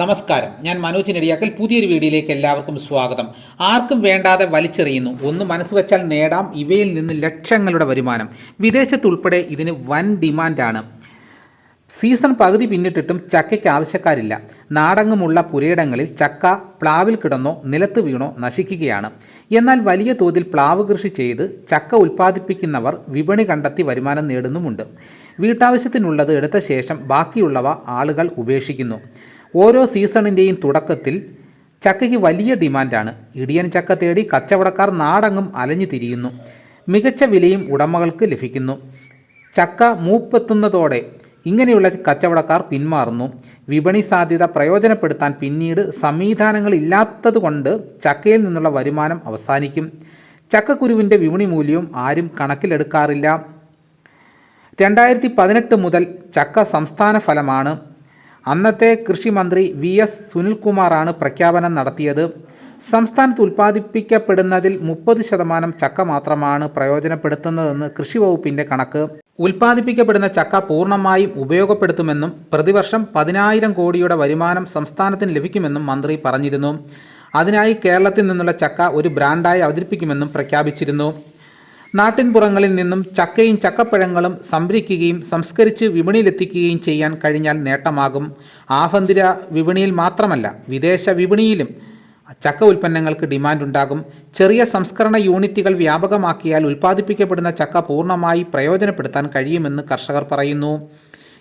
നമസ്കാരം. ഞാൻ മനോജ് നെടിയാക്കൽ. പുതിയൊരു വീഡിയോയിലേക്ക് എല്ലാവർക്കും സ്വാഗതം. ആർക്കും വേണ്ടാതെ വലിച്ചെറിയുന്നു. ഒന്ന് മനസ്സ് വെച്ചാൽ നേടാം. ഇവയിൽ നിന്ന് ലക്ഷങ്ങളുടെ വരുമാനം. വിദേശത്തുൾപ്പെടെ ഇതിന് വൻ ഡിമാൻഡാണ്. സീസൺ പകുതി പിന്നിട്ടിട്ടും ചക്കയ്ക്ക് ആവശ്യക്കാരില്ല. നാടങ്ങുമുള്ള പുരയിടങ്ങളിൽ ചക്ക പ്ലാവിൽ കിടന്നോ നിലത്ത് വീണോ നശിക്കുകയാണ്. എന്നാൽ വലിയ തോതിൽ പ്ലാവ് കൃഷി ചെയ്ത് ചക്ക ഉൽപ്പാദിപ്പിക്കുന്നവർ വിപണി കണ്ടെത്തി വരുമാനം നേടുന്നുമുണ്ട്. വീട്ടാവശ്യത്തിനുള്ളത് എടുത്ത ശേഷം ബാക്കിയുള്ളവ ആളുകൾ ഉപേക്ഷിക്കുന്നു. ഓരോ സീസണിന്റെയും തുടക്കത്തിൽ ചക്കയ്ക്ക് വലിയ ഡിമാൻഡാണ്. ഇടിയൻ ചക്ക തേടി കച്ചവടക്കാർ നാടങ്ങും അലഞ്ഞു തിരിയുന്നു. മികച്ച വിലയും ഉടമകൾക്ക് ലഭിക്കുന്നു. ചക്ക മൂപ്പെത്തുന്നതോടെ ഇങ്ങനെയുള്ള കച്ചവടക്കാർ പിന്മാറുന്നു. വിപണി സാധ്യത പ്രയോജനപ്പെടുത്താൻ പിന്നീട് സംവിധാനങ്ങൾ സംവിധാനങ്ങളില്ലാത്തതുകൊണ്ട് ചക്കയിൽ നിന്നുള്ള വരുമാനം അവസാനിക്കും. ചക്കക്കുരുവിന്റെ വിപണി മൂല്യവും ആരും കണക്കിലെടുക്കാറില്ല. രണ്ടായിരത്തി പതിനെട്ട് മുതൽ ചക്ക സംസ്ഥാന ഫലമാണ് അന്നത്തെ കൃഷിമന്ത്രി വി എസ് സുനിൽകുമാറാണ് പ്രഖ്യാപനം നടത്തിയത്. സംസ്ഥാനത്ത് ഉൽപ്പാദിപ്പിക്കപ്പെടുന്നതിൽ മുപ്പത് ശതമാനം ചക്ക മാത്രമാണ് പ്രയോജനപ്പെടുത്തുന്നതെന്ന് കൃഷി വകുപ്പിന്റെ കണക്ക്. ഉൽപ്പാദിപ്പിക്കപ്പെടുന്ന ചക്ക പൂർണമായും ഉപയോഗപ്പെടുത്തുമെന്നും പ്രതിവർഷം പതിനായിരം കോടിയുടെ വരുമാനം സംസ്ഥാനത്തിന് ലഭിക്കുമെന്നും മന്ത്രി പറഞ്ഞിരുന്നു. അതിനായി കേരളത്തിൽ നിന്നുള്ള ചക്ക ഒരു ബ്രാൻഡായി അവതരിപ്പിക്കുമെന്നും പ്രഖ്യാപിച്ചിരുന്നു. നാട്ടിൻപുറങ്ങളിൽ നിന്നും ചക്കയും ചക്കപ്പഴങ്ങളും സംഭരിക്കുകയും സംസ്കരിച്ച് വിപണിയിലെത്തിക്കുകയും ചെയ്യാൻ കഴിഞ്ഞാൽ നേട്ടമാകും. ആഭ്യന്തര വിപണിയിൽ മാത്രമല്ല വിദേശ വിപണിയിലും ചക്ക ഉൽപ്പന്നങ്ങൾക്ക് ഡിമാൻഡ് ഉണ്ടാകും ചെറിയ സംസ്കരണ യൂണിറ്റുകൾ വ്യാപകമാക്കിയാൽ ഉൽപ്പാദിപ്പിക്കപ്പെടുന്ന ചക്ക പൂർണമായി പ്രയോജനപ്പെടുത്താൻ കഴിയുമെന്ന് കർഷകർ പറയുന്നു.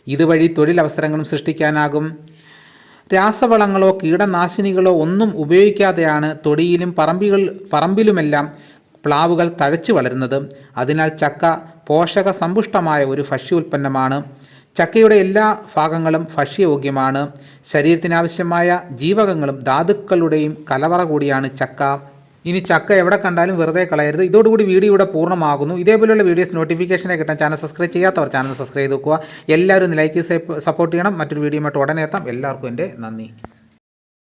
ഇതുവഴി തൊഴിലവസരങ്ങളും സൃഷ്ടിക്കാനാകും. രാസവളങ്ങളോ കീടനാശിനികളോ ഒന്നും ഉപയോഗിക്കാതെയാണ് തൊടിയിലും പറമ്പികൾ പറമ്പിലുമെല്ലാം പ്ലാവുകൾ തഴച്ചു വളരുന്നത്. അതിനാൽ ചക്ക പോഷക സമ്പുഷ്ടമായ ഒരു ഭക്ഷ്യ ഉൽപ്പന്നമാണ്. ചക്കയുടെ എല്ലാ ഭാഗങ്ങളും ഭക്ഷ്യയോഗ്യമാണ്. ശരീരത്തിനാവശ്യമായ ജീവകങ്ങളും ധാതുക്കളുടെയും കലവറ കൂടിയാണ് ചക്ക. ഇനി ചക്ക എവിടെ കണ്ടാലും വെറുതെ കളയരുത്. ഇതോടുകൂടി വീഡിയോ ഇവിടെ പൂർണമാകുന്നു. ഇതേപോലെയുള്ള വീഡിയോസ് നോട്ടിഫിക്കേഷനെ കിട്ടാൻ ചാനൽ സബ്സ്ക്രൈബ് ചെയ്യാത്തവർ ചാനൽ സബ്സ്ക്രൈബ് ചെയ്ത് വെക്കുക. എല്ലാവരും ലൈക്ക് സപ്പോർട്ട് ചെയ്യണം. മറ്റൊരു വീഡിയോ ഉടനെ എത്താം. എല്ലാവർക്കും എന്റെ നന്ദി.